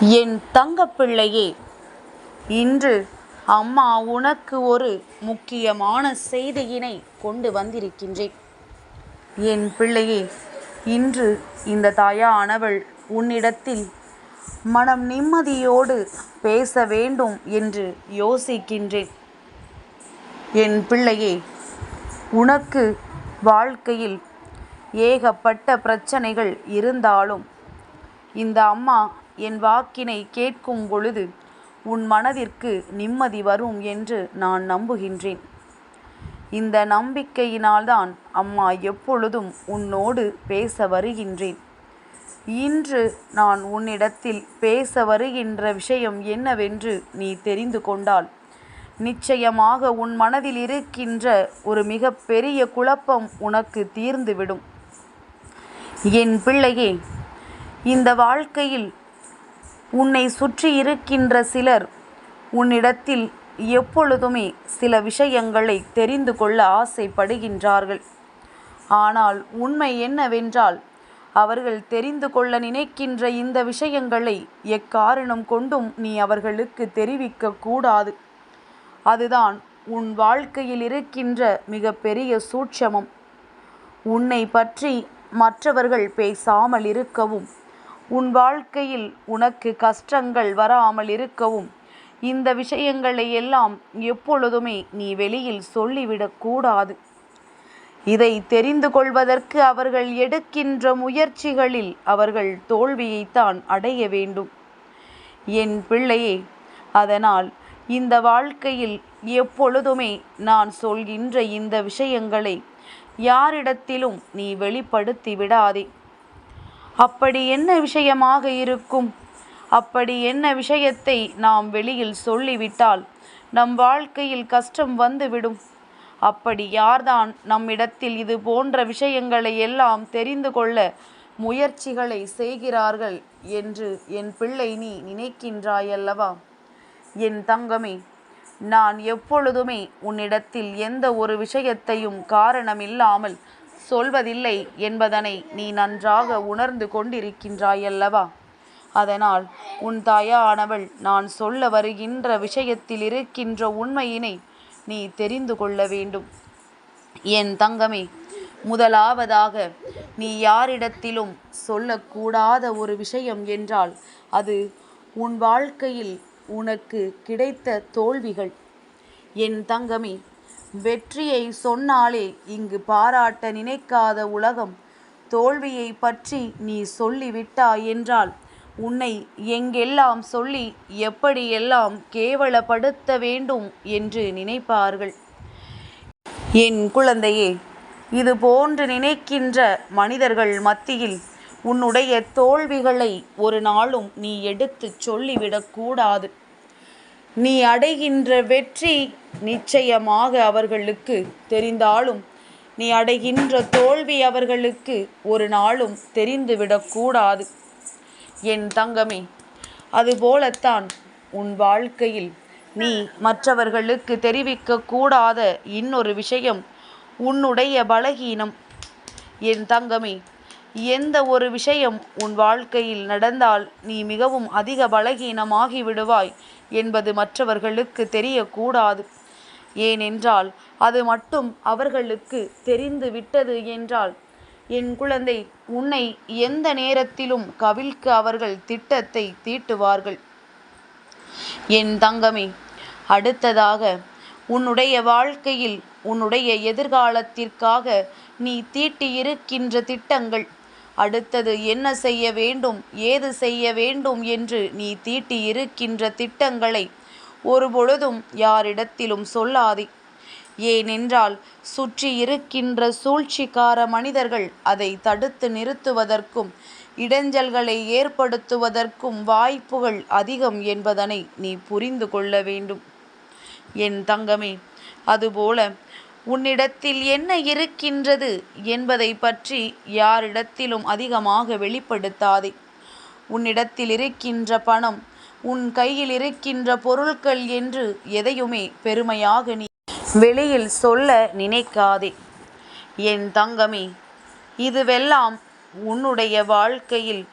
என் தங்கப்பிள்ளையே இன்று அம்மா உனக்கு ஒரு முக்கியமான செய்தியினை கொண்டு வந்திருக்கின்றேன். என் பிள்ளையே இன்று இந்த தாயானவள் உன்னிடத்தில் மனம் நிம்மதியோடு பேச வேண்டும் என்று யோசிக்கின்றேன். என் பிள்ளையே உனக்கு வாழ்க்கையில் ஏகப்பட்ட பிரச்சனைகள் இருந்தாலும் இந்த அம்மா என் வாக்கினை கேட்கும் பொழுது உன் மனதிற்கு நிம்மதி வரும் என்று நான் நம்புகின்றேன். இந்த நம்பிக்கையினால்தான் அம்மா எப்பொழுதும் உன்னோடு பேச வருகின்றேன். இன்று நான் உன்னிடத்தில் பேச வருகின்ற விஷயம் என்னவென்று நீ தெரிந்து கொண்டால் நிச்சயமாக உன் மனதில் இருக்கின்ற ஒரு மிக பெரிய குழப்பம் உனக்கு தீர்ந்துவிடும். என் பிள்ளையே இந்த வாழ்க்கையில் உன்னை சுற்றி இருக்கின்ற சிலர் உன்னிடத்தில் எப்பொழுதுமே சில விஷயங்களை தெரிந்து கொள்ள ஆசைப்படுகின்றார்கள். ஆனால் உண்மை என்னவென்றால் அவர்கள் தெரிந்து கொள்ள நினைக்கின்ற இந்த விஷயங்களை எக்காரணம் கொண்டும் நீ அவர்களுக்கு தெரிவிக்க கூடாது. அதுதான் உன் வாழ்க்கையில் இருக்கின்ற மிகப்பெரிய சூட்சமம். உன்னை பற்றி மற்றவர்கள் பேசாமல் இருக்கவும் உன் வாழ்க்கையில் உனக்கு கஷ்டங்கள் வராமல் இருக்கவும். இந்த விஷயங்களை எல்லாம் எப்பொழுதுமே நீ வெளியில் சொல்லிவிடக்கூடாது இதை தெரிந்து கொள்வதற்கு அவர்கள் எடுக்கின்ற முயற்சிகளில் அவர்கள் தோல்வியைத்தான் அடைய வேண்டும். என் பிள்ளையே அதனால் இந்த வாழ்க்கையில் எப்பொழுதுமே நான் சொல்கின்ற இந்த விஷயங்களை யாரிடத்திலும் நீ வெளிப்படுத்தி விடாதே. அப்படி என்ன விஷயமாக இருக்கும்? அப்படி என்ன விஷயத்தை நாம் வெளியில் சொல்லிவிட்டால் நம் வாழ்க்கையில் கஷ்டம் வந்துவிடும். அப்படி யார்தான் நம்மிடத்தில் இது போன்ற விஷயங்களை எல்லாம் தெரிந்து கொள்ள முயற்சிகளை செய்கிறார்கள் என்று என் பிள்ளை நீ நினைக்கின்றாயல்லவா? என் தங்கமே நான் எப்பொழுதுமே உன்னிடத்தில் எந்த ஒரு விஷயத்தையும் காரணமில்லாமல் சொல்வதில்லை என்பதனை நீ நன்றாக உணர்ந்து கொண்டிருக்கின்றாயல்லவா? அதனால் உன் தாயானவள் நான் சொல்ல வருகின்ற விஷயத்தில் இருக்கின்ற உண்மையினை நீ தெரிந்து கொள்ள வேண்டும். என் தங்கமே முதலாவதாக நீ யாரிடத்திலும் சொல்லக்கூடாத ஒரு விஷயம் என்றால் அது உன் வாழ்க்கையில் உனக்கு கிடைத்த தோல்விகள். என் தங்கமே வெற்றியை சொன்னாலே இங்கு பாராட்ட நினைக்காத உலகம். தோல்வியை பற்றி நீ சொல்லிவிட்டாய் என்றால் உன்னை எங்கெல்லாம் சொல்லி எப்படியெல்லாம் கேவலப்படுத்த வேண்டும் என்று நினைப்பார்கள்? என் குழந்தையே இது போன்று நினைக்கின்ற மனிதர்கள் மத்தியில் உன்னுடைய தோல்விகளை ஒரு நாளும் நீ எடுத்துச் சொல்லிவிடக்கூடாது நீ அடைகின்ற வெற்றி நிச்சயமாக அவர்களுக்கு தெரிந்தாலும் நீ அடைகின்ற தோல்வி அவர்களுக்கு ஒரு நாளும் தெரிந்துவிடக்கூடாது என் தங்கமே அதுபோலத்தான் உன் வாழ்க்கையில் நீ மற்றவர்களுக்கு தெரிவிக்க கூடாத இன்னொரு விஷயம் உன்னுடைய பலகீனம். என் தங்கமே எந்த ஒரு விஷயம் உன் வாழ்க்கையில் நடந்தால் நீ மிகவும் அதிக பலகீனமாகி விடுவாய் என்பது மற்றவர்களுக்கு தெரியக்கூடாது. ஏனென்றால் அது மட்டும் அவர்களுக்கு தெரிந்து விட்டது என்றால் என் குழந்தை உன்னை எந்த நேரத்திலும் கவிழ்க்க அவர்கள் திட்டத்தை தீட்டுவார்கள். என் தங்கமே அடுத்ததாக உன்னுடைய வாழ்க்கையில் உன்னுடைய எதிர்காலத்திற்காக நீ தீட்டியிருக்கின்ற திட்டங்கள் அடுத்தது என்ன செய்ய வேண்டும் ஏது செய்ய வேண்டும் என்று நீ தீட்டி இருக்கின்ற திட்டங்களை ஒருபொழுதும் யாரிடத்திலும் சொல்லாதே. ஏனென்றால் சுற்றி இருக்கின்ற சூழ்ச்சிக்கார மனிதர்கள் அதை தடுத்து நிறுத்துவதற்கும் இடைஞ்சல்களை ஏற்படுத்துவதற்கும் வாய்ப்புகள் அதிகம் என்பதனை நீ புரிந்து கொள்ள வேண்டும். என் தங்கமே அதுபோல உன்னிடத்தில் என்ன இருக்கின்றது என்பதை பற்றி யாரிடத்திலும் அதிகமாக வெளிப்படுத்தாதே. உன்னிடத்தில் இருக்கின்ற பணம் உன் கையில் இருக்கின்ற பொருட்கள் என்று எதையுமே பெருமையாக நீ வெளியில் சொல்ல நினைக்காதே. என் தங்கமே இதுவெல்லாம் உன்னுடைய வாழ்க்கையில்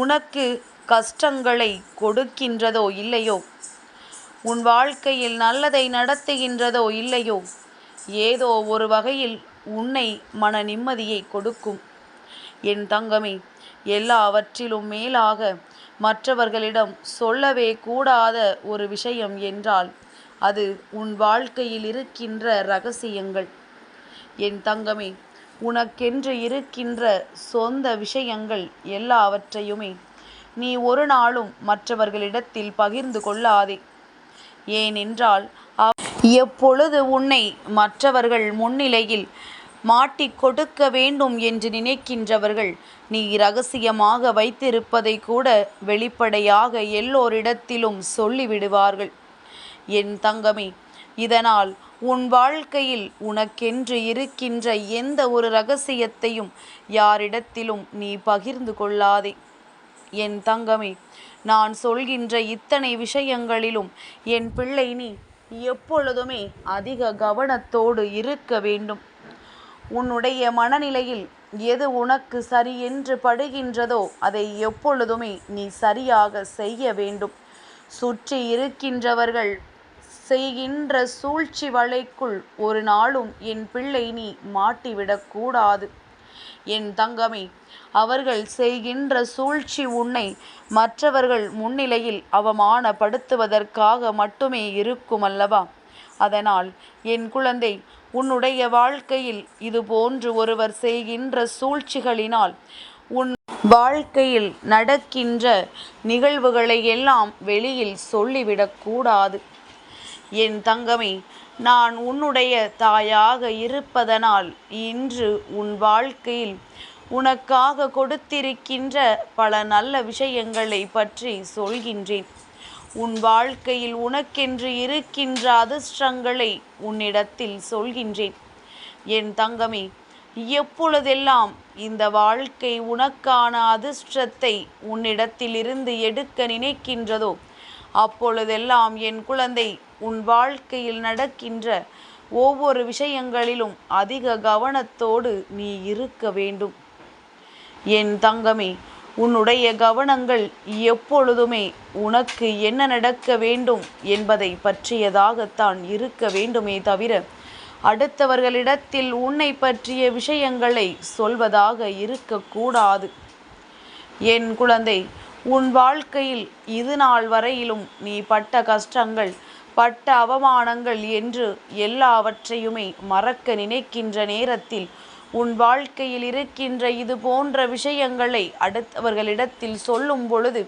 உனக்கு கஷ்டங்களை கொடுக்கின்றதோ இல்லையோ? உன் வாழ்க்கையில் நல்லதை நடத்துகின்றதோ இல்லையோ? ஏதோ ஒரு வகையில் உன்னை மன நிம்மதியை கொடுக்கும். என் தங்கமே எல்லாவற்றிலும் மேலாக மற்றவர்களிடம் சொல்லவே கூடாத ஒரு விஷயம் என்றால் அது உன் வாழ்க்கையில் இருக்கின்ற ரகசியங்கள். என் தங்கமே உனக்கென்று இருக்கின்ற சொந்த விஷயங்கள் எல்லாவற்றையுமே நீ ஒரு நாளும் மற்றவர்களிடத்தில் பகிர்ந்து கொள்ளாதே. ஏனென்றால் எப்பொழுது உன்னை மற்றவர்கள் முன்னிலையில் மாட்டிக் கொடுக்க வேண்டும் என்று நினைக்கின்றவர்கள் நீ ரகசியமாக வைத்திருப்பதை கூட வெளிப்படையாக எல்லோரிடத்திலும் சொல்லிவிடுவார்கள். என் தங்கமே இதனால் உன் வாழ்க்கையில் உனக்கென்று இருக்கின்ற எந்த ஒரு ரகசியத்தையும் யாரிடத்திலும் நீ பகிர்ந்து கொள்ளாதே. என் தங்கமே நான் சொல்கின்ற இத்தனை விஷயங்களிலும் என் பிள்ளை நீ எப்பொழுதுமே அதிக கவனத்தோடு இருக்க வேண்டும். உன்னுடைய மனநிலையில் எது உனக்கு சரி என்று படுகின்றதோ அதை எப்பொழுதுமே நீ சரியாக செய்ய வேண்டும். சுற்றி இருக்கின்றவர்கள் செய்கின்ற சூழ்ச்சி வலைக்குள் ஒரு நாளும் என் பிள்ளை நீ மாட்டிவிடக்கூடாது. என் தங்கமே அவர்கள் செய்கின்ற சூழ்ச்சி உன்னை மற்றவர்கள் முன்னிலையில் அவமானப்படுத்துவதற்காக மட்டுமே இருக்கும் அல்லவா அதனால் என் குழந்தை உன்னுடைய வாழ்க்கையில் இது போன்று ஒருவர் செய்கின்ற சூழ்ச்சிகளினால் உன் வாழ்க்கையில் நடக்கின்ற நிகழ்வுகளை எல்லாம் வெளியில் சொல்லிவிடக்கூடாது. என் தங்கமே நான் உன்னுடைய தாயாக இருப்பதனால் இன்று உன் வாழ்க்கையில் உனக்காக கொடுத்திருக்கின்ற பல நல்ல விஷயங்களை பற்றி சொல்கின்றேன். உன் வாழ்க்கையில் உனக்கென்று இருக்கின்ற அதிர்ஷ்டங்களை உன்னிடத்தில் சொல்கின்றேன். என் தங்கமே எப்பொழுதெல்லாம் இந்த வாழ்க்கை உனக்கான அதிர்ஷ்டத்தை உன்னிடத்திலிருந்து எடுக்க நினைக்கின்றதோ அப்பொழுதெல்லாம் என் குழந்தை உன் வாழ்க்கையில் நடக்கின்ற ஒவ்வொரு விஷயங்களிலும் அதிக கவனத்தோடு நீ இருக்க வேண்டும். என் தங்கமே உன்னுடைய கவனங்கள் எப்பொழுதுமே உனக்கு என்ன நடக்க வேண்டும் என்பதை பற்றியதாகத்தான் இருக்க வேண்டுமே தவிர அடுத்தவர்களிடத்தில் உன்னை பற்றிய விஷயங்களை சொல்வதாக இருக்கக்கூடாது. என் குழந்தை உன் வாழ்க்கையில் இது நாள் வரையிலும் நீ பட்ட கஷ்டங்கள் பட்ட அவமானங்கள் என்று எல்லாவற்றையுமே மறக்க நினைக்கின்ற நேரத்தில் உன் வாழ்க்கையில் இருக்கின்ற இது போன்ற விஷயங்களை அடுத்தவர்களிடத்தில் சொல்லும் பொழுது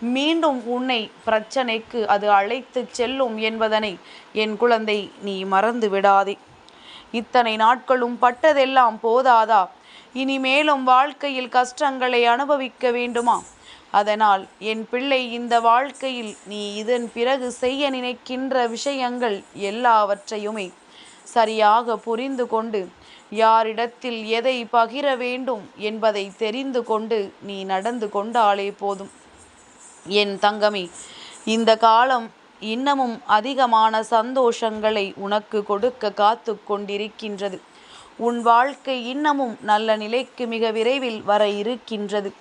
மீண்டும் உன்னை பிரச்சனைக்கு அது அழைத்து செல்லும் என்பதனை என் குழந்தை நீ மறந்து விடாதே இத்தனை நாட்களும் பட்டதெல்லாம் போதாதா? இனிமேலும் வாழ்க்கையில் கஷ்டங்களை அனுபவிக்க வேண்டுமா? அதனால் என் பிள்ளை இந்த வாழ்க்கையில் நீ இதன் பிறகு செய்ய நினைக்கின்ற விஷயங்கள் எல்லாவற்றையுமே சரியாக புரிந்து கொண்டு யாரிடத்தில் எதை பகிர வேண்டும் என்பதை தெரிந்து கொண்டு நீ நடந்து கொண்டாலே போதும். என் தங்கமே இந்த காலம் இன்னமும் அதிகமான சந்தோஷங்களை உனக்கு கொடுக்க காத்து கொண்டிருக்கின்றது. உன் வாழ்க்கை இன்னமும் நல்ல நிலைக்கு மிக விரைவில் வர இருக்கின்றது.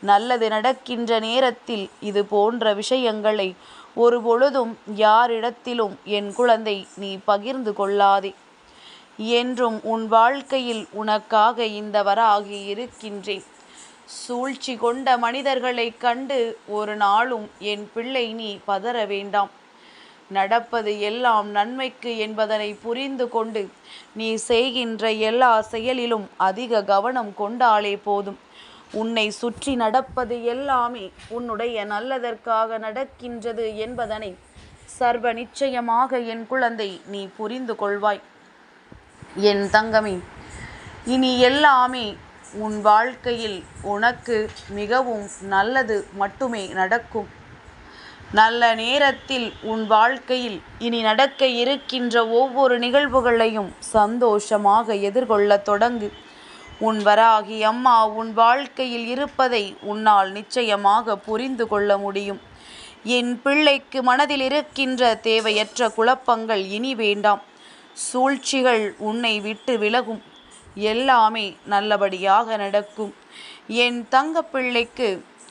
நல்லது நடக்கின்ற நேரத்தில் இது போன்ற விஷயங்களை ஒரு பொழுதும் யாரிடத்திலும் என் குழந்தை நீ பகிர்ந்து கொள்ளாதே. என்றும் உன் வாழ்க்கையில் உனக்காக இந்த வராகி இருக்கின்றேன். சூழ்ச்சி கொண்ட மனிதர்களைக் கண்டு ஒரு நாளும் என் பிள்ளை நீ பதற வேண்டாம். நடப்பது எல்லாம் நன்மைக்கு என்பதனை புரிந்து கொண்டு நீ செய்கின்ற எல்லா செயலிலும் அதிக கவனம் கொண்டாலே போதும். உன்னை சுற்றி நடப்பது எல்லாமே உன்னுடைய நல்லதற்காக நடக்கின்றது என்பதனை சர்வ நிச்சயமாக என் குழந்தை நீ புரிந்து கொள்வாய். என் தங்கமே இனி எல்லாமே உன் வாழ்க்கையில் உனக்கு மிகவும் நல்லது மட்டுமே நடக்கும். நல்ல நேரத்தில் உன் வாழ்க்கையில் இனி நடக்க இருக்கின்ற ஒவ்வொரு நிகழ்வுகளையும் சந்தோஷமாக எதிர்கொள்ள தொடங்கு. உன் வராகி அம்மா உன் வாழ்க்கையில் இருப்பதை உன்னால் நிச்சயமாக புரிந்து கொள்ள முடியும். என் பிள்ளைக்கு மனதில் இருக்கின்ற தேவையற்ற குழப்பங்கள் இனி வேண்டாம். சூழ்ச்சிகள் உன்னை விட்டு விலகும். எல்லாமே நல்லபடியாக நடக்கும். என் தங்க பிள்ளைக்கு